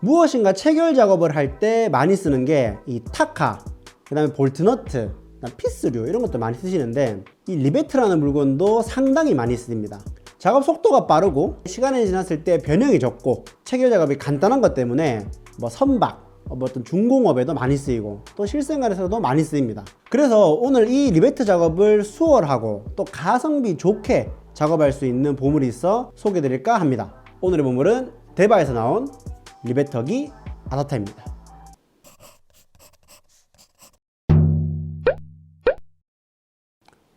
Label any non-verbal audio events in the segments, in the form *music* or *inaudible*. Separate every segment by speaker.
Speaker 1: 무엇인가 체결 작업을 할 때 많이 쓰는 게 이 타카, 그 다음에 볼트너트, 피스류 이런 것도 많이 쓰시는데 이 리베트라는 물건도 상당히 많이 쓰입니다. 작업 속도가 빠르고 시간이 지났을 때 변형이 적고 체결 작업이 간단한 것 때문에 뭐 선박, 어, 뭐 어떤 중공업에도 많이 쓰이고 또 실생활에서도 많이 쓰입니다. 그래서 오늘 이 리베트 작업을 수월하고 또 가성비 좋게 작업할 수 있는 보물이 있어 소개드릴까 합니다. 오늘의 보물은 대바에서 나온 리베터기 아다타입니다.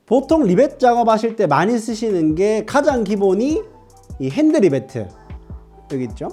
Speaker 1: 보통 리벳 작업하실 때 많이 쓰시는 게 가장 기본이 이 핸드 리베트 여기 있죠?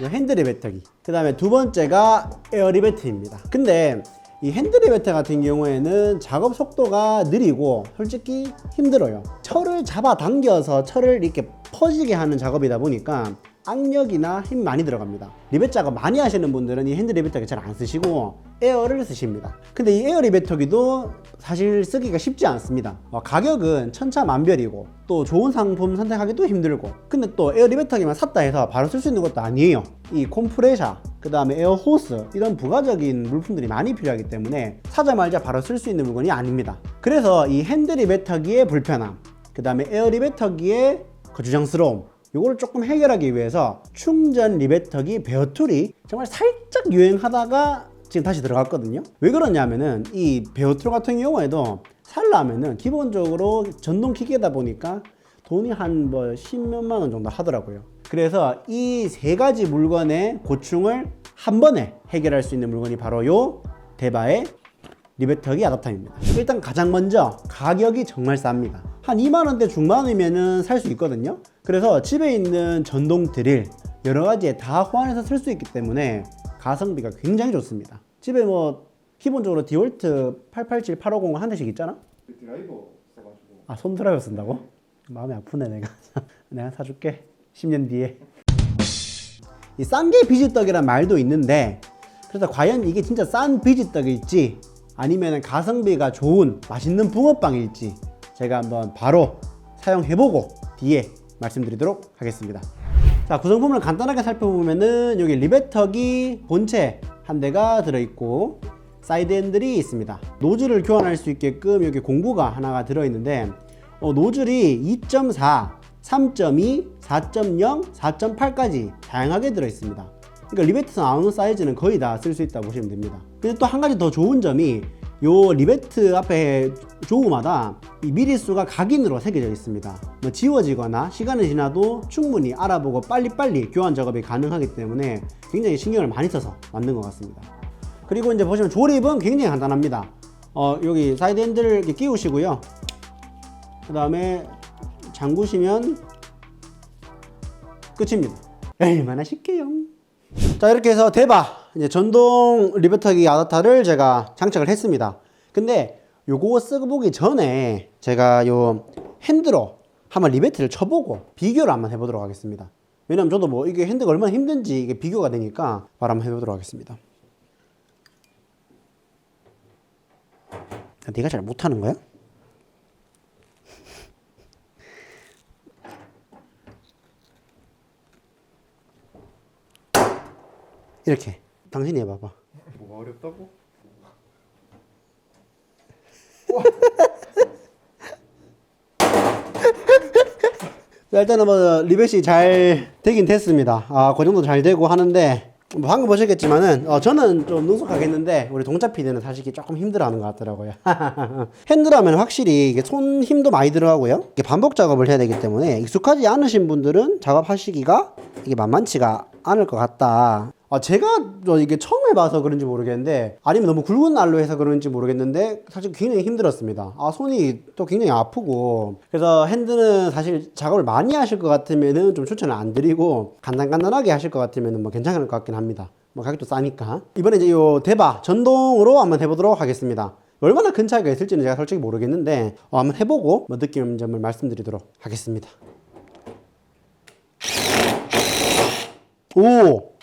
Speaker 1: 이 핸드 리베터기. 그 다음에 두 번째가 에어 리베트입니다. 근데 이 핸드 리베트 같은 경우에는 작업 속도가 느리고 솔직히 힘들어요. 철을 잡아 당겨서 철을 이렇게 퍼지게 하는 작업이다 보니까 악력이나 힘 많이 들어갑니다. 작업 많이 하시는 분들은 이 핸드 리베터기 잘 안 쓰시고 에어를 쓰십니다. 근데 이 에어 리베터기도 사실 쓰기가 쉽지 않습니다. 어, 가격은 천차만별이고 또 좋은 상품 선택하기도 힘들고 근데 또 에어 리베터기만 샀다 해서 바로 쓸 수 있는 것도 아니에요. 이 콤프레셔 그 다음에 에어 호스 이런 부가적인 물품들이 많이 필요하기 때문에 사자마자 바로 쓸 수 있는 물건이 아닙니다. 그래서 이 핸드 리베터기의 불편함 그 다음에 에어 리베터기의 거주장스러움 요거를 조금 해결하기 위해서 충전 리베터기 베어툴이 정말 살짝 유행하다가 지금 다시 들어갔거든요. 왜 그러냐면은 이 베어툴 같은 경우에도 살라면은 기본적으로 전동 기계다 보니까 돈이 한뭐 10몇만 원 정도 하더라고요. 그래서 이 세 가지 물건의 고충을 한 번에 해결할 수 있는 물건이 바로 요 대바의 리베터기 아답타입니다. 일단 가장 먼저 가격이 정말 쌉니다. 한 2만 원대 중반이면 은 살 수 있거든요. 그래서 집에 있는 전동 드릴 여러 가지에 다 호환해서 쓸 수 있기 때문에 가성비가 굉장히 좋습니다. 집에 뭐 기본적으로 디월트 887, 850 한 대씩 있잖아.
Speaker 2: 드라이버 써가지고
Speaker 1: 아 손드라이버 쓴다고? 마음이 아프네 내가. *laughs* 내가 사줄게. 10년 뒤에. 이 싼 게 비지떡이란 말도 있는데 그래서 과연 이게 진짜 싼 비지떡일지 아니면 가성비가 좋은 맛있는 붕어빵일지 제가 한번 바로 사용해보고 뒤에 말씀드리도록 하겠습니다. 자 구성품을 간단하게 살펴보면은 여기 리베터기 본체 한 대가 들어있고 사이드 핸들이 있습니다. 노즐을 교환할 수 있게끔 여기 공구가 하나가 들어있는데 어, 노즐이 2.4, 3.2, 4.0, 4.8까지 다양하게 들어있습니다. 그러니까 리베트에서 나오는 사이즈는 거의 다 쓸 수 있다고 보시면 됩니다. 근데 또 한 가지 더 좋은 점이 요 리베트 앞에 조우마다 이 미리수가 각인으로 새겨져 있습니다. 뭐 지워지거나 시간이 지나도 충분히 알아보고 빨리빨리 교환 작업이 가능하기 때문에 굉장히 신경을 많이 써서 만든 것 같습니다. 그리고 이제 보시면 조립은 굉장히 간단합니다. 어, 여기 사이드 핸들을 이렇게 끼우시고요. 그 다음에 잠그시면 끝입니다. 얼마나 쉽게요. 자 이렇게 해서 대바 이제 전동 리베터기 아다타를 제가 장착을 했습니다. 근데 요거 쓰보기 전에 제가 요 핸드로 한번 리베트를 쳐보고 비교를 한번 해보도록 하겠습니다. 왜냐면 저도 뭐 이게 핸드가 얼마나 힘든지 이게 비교가 되니까 바로 한번 해보도록 하겠습니다. 아, 네가 잘 못하는 거야? *laughs* 이렇게 당신이 해봐봐.
Speaker 2: 뭐가 어렵다고?
Speaker 1: 자, 일단은 뭐 리벳이 잘 되긴 됐습니다. 아, 그 정도 잘 되고 하는데 뭐 방금 보셨겠지만은 어, 저는 좀 능숙하겠는데 우리 동자 PD는 사실 이게 조금 힘들어하는 것 같더라고요. *laughs* 핸드라면 확실히 이게 손 힘도 많이 들어가고요. 이게 반복 작업을 해야 되기 때문에 익숙하지 않으신 분들은 작업하시기가 이게 만만치가 않을 것 같다. 아, 제가 저 이게 처음 해봐서 그런지 모르겠는데 아니면 너무 굵은 날로 해서 그런지 모르겠는데 사실 굉장히 힘들었습니다. 아 손이 또 굉장히 아프고 그래서 핸드는 사실 작업을 많이 하실 것 같으면은 좀 추천을 안 드리고 간단간단하게 하실 것 같으면은 뭐 괜찮을 것 같긴 합니다. 뭐 가격도 싸니까 이번에 이제 요 대바 전동으로 한번 해보도록 하겠습니다. 얼마나 큰 차이가 있을지는 제가 솔직히 모르겠는데 어, 한번 해보고 뭐 느끼는 점을 말씀드리도록 하겠습니다. 오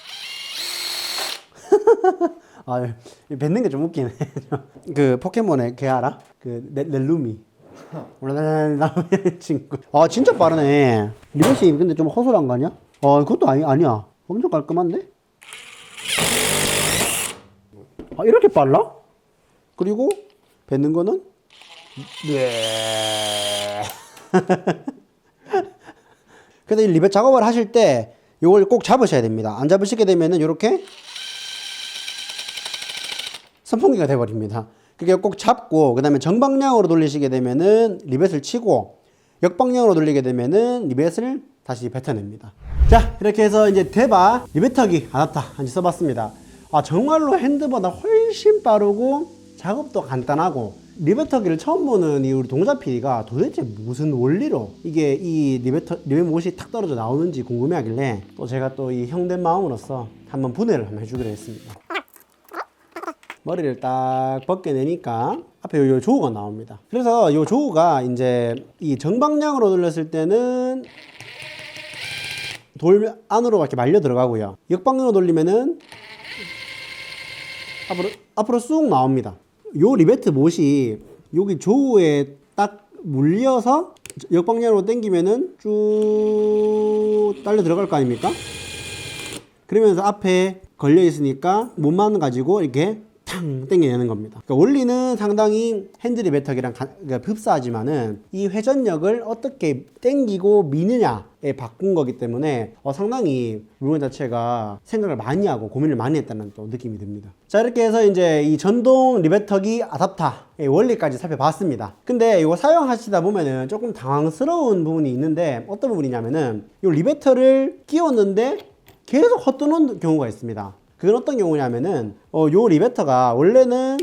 Speaker 1: *laughs* 아, 이 뱉는 게 좀 웃기네. *laughs* 그 포켓몬의 걔 알아? 그. 올라라라라는 친구. 아 진짜 빠르네. 리벳이 근데 좀 허술한 거 아니야? 아 그것도 아니 아니야. 엄청 깔끔한데? 아, 이렇게 빨라? 그리고 뱉는 거는 네. 그래서 이 리벳 작업을 하실 때 이걸 꼭 잡으셔야 됩니다. 안 잡으시게 되면은 이렇게 선풍기가 돼버립니다. 그게 꼭 잡고 그 다음에 정방향으로 돌리시게 되면은 리벳을 치고 역방향으로 돌리게 되면은 리벳을 다시 뱉어냅니다. 자 이렇게 해서 이제 대바 리벳하기 아답터 한지 써봤습니다. 아 정말로 핸드보다 훨씬 빠르고 작업도 간단하고 리벳하기를 처음 보는 이 우리 동자 PD가 도대체 무슨 원리로 이게 이 리벳 리벳 못이 탁 떨어져 나오는지 궁금해 하길래 또 제가 또 이 형된 마음으로서 한번 분해를 한번 해주기로 했습니다. 머리를 딱 벗겨내니까 앞에 요, 요 조우가 나옵니다. 그래서 요 조우가 이제 이 정방향으로 돌렸을 때는 돌 안으로 이렇게 말려 들어가고요. 역방향으로 돌리면은 앞으로 앞으로 쑥 나옵니다. 요 리베트 못이 여기 조우에 딱 물려서 역방향으로 당기면은 쭉 딸려 들어갈 거 아닙니까? 그러면서 앞에 걸려 있으니까 몸만 가지고 이렇게 탕 당겨내는 겁니다. 그러니까 원리는 상당히 핸들이 메탁이랑 가- 그러니까 흡사하지만은 이 회전력을 어떻게 당기고 미느냐 에 바꾼 거기 때문에 어, 상당히 물건 자체가 생각을 많이 하고 고민을 많이 했다는 또 느낌이 듭니다. 자 이렇게 해서 이제 이 전동 리베터기 아답타의 원리까지 살펴봤습니다. 근데 이거 사용하시다 보면은 조금 당황스러운 부분이 있는데 어떤 부분이냐면은 이 리베터를 끼웠는데 계속 헛도는 경우가 있습니다. 그건 어떤 경우냐면은 어, 요 리베터가 원래는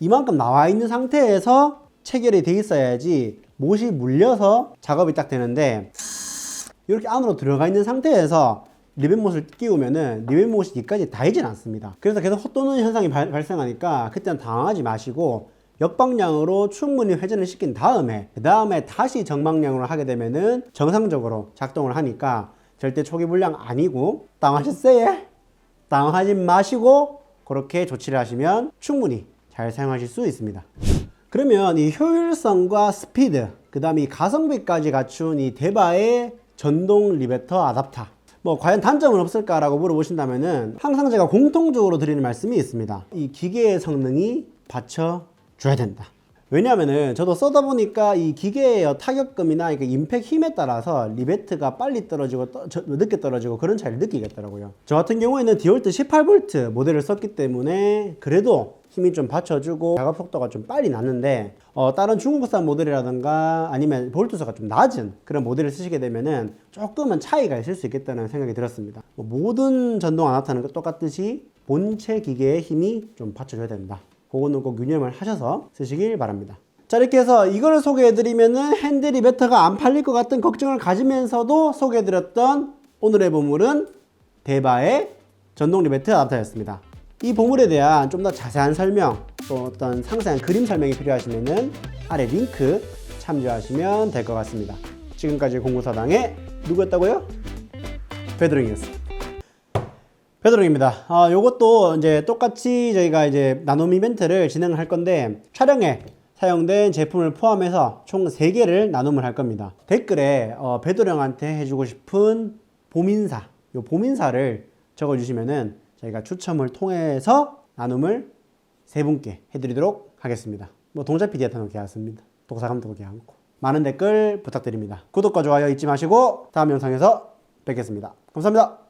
Speaker 1: 이만큼 나와 있는 상태에서 체결이 돼 있어야지 못이 물려서 작업이 딱 되는데 이렇게 안으로 들어가 있는 상태에서 리벳못을 끼우면은 리벳못이 여기까지 닿이진 않습니다. 그래서 계속 헛도는 현상이 발, 발생하니까 그때는 당황하지 마시고 역방향으로 충분히 회전을 시킨 다음에 그 다음에 다시 정방향으로 하게 되면은 정상적으로 작동을 하니까 절대 초기 불량 아니고 당황하셨어요? 당황하지 마시고 그렇게 조치를 하시면 충분히 잘 사용하실 수 있습니다. 그러면 이 효율성과 스피드, 그 다음에 이 가성비까지 갖춘 이 대바의 전동 리베터 아답터. 뭐 과연 단점은 없을까라고 물어보신다면은 항상 제가 공통적으로 드리는 말씀이 있습니다. 이 기계의 성능이 받쳐줘야 된다. 왜냐면은 저도 써다 보니까 이 기계의 타격감이나 이렇게 임팩 힘에 따라서 리베트가 빨리 떨어지고 떠- 저- 늦게 떨어지고 그런 차이를 느끼겠더라고요. 저 같은 경우에는 디올트 18V 모델을 썼기 때문에 그래도 힘이 좀 받쳐주고 작업 속도가 좀 빨리 났는데 어, 다른 중국산 모델이라든가 아니면 볼트수가 좀 낮은 그런 모델을 쓰시게 되면은 조금은 차이가 있을 수 있겠다는 생각이 들었습니다. 뭐 모든 전동 아나타는 똑같듯이 본체 기계의 힘이 좀 받쳐줘야 된다. 그거는 꼭 유념을 하셔서 쓰시길 바랍니다. 자 이렇게 해서 이걸 소개해드리면은 핸들이 베터가 안 팔릴 것 같은 걱정을 가지면서도 소개해드렸던 오늘의 보물은 대바의 전동 리베트 아답터였습니다. 이 보물에 대한 좀 더 자세한 설명 또 어떤 상세한 그림 설명이 필요하시면은 아래 링크 참조하시면 될 것 같습니다. 지금까지 공구사당의 누구였다고요? 베드링이었습니다. 베드롱입니다. 아, 요것도 이제 똑같이 저희가 이제 나눔 이벤트를 진행을 할 건데 촬영에 사용된 제품을 포함해서 총 3개를 나눔을 할 겁니다. 댓글에 어, 베드롱한테 해주고 싶은 보민사, 요 보민사를 적어주시면은 저희가 추첨을 통해서 나눔을 세 분께 해드리도록 하겠습니다. 뭐 동자 PD한테는 계약습니다. 독사 감독도 계약 않고. 많은 댓글 부탁드립니다. 구독과 좋아요 잊지 마시고 다음 영상에서 뵙겠습니다. 감사합니다.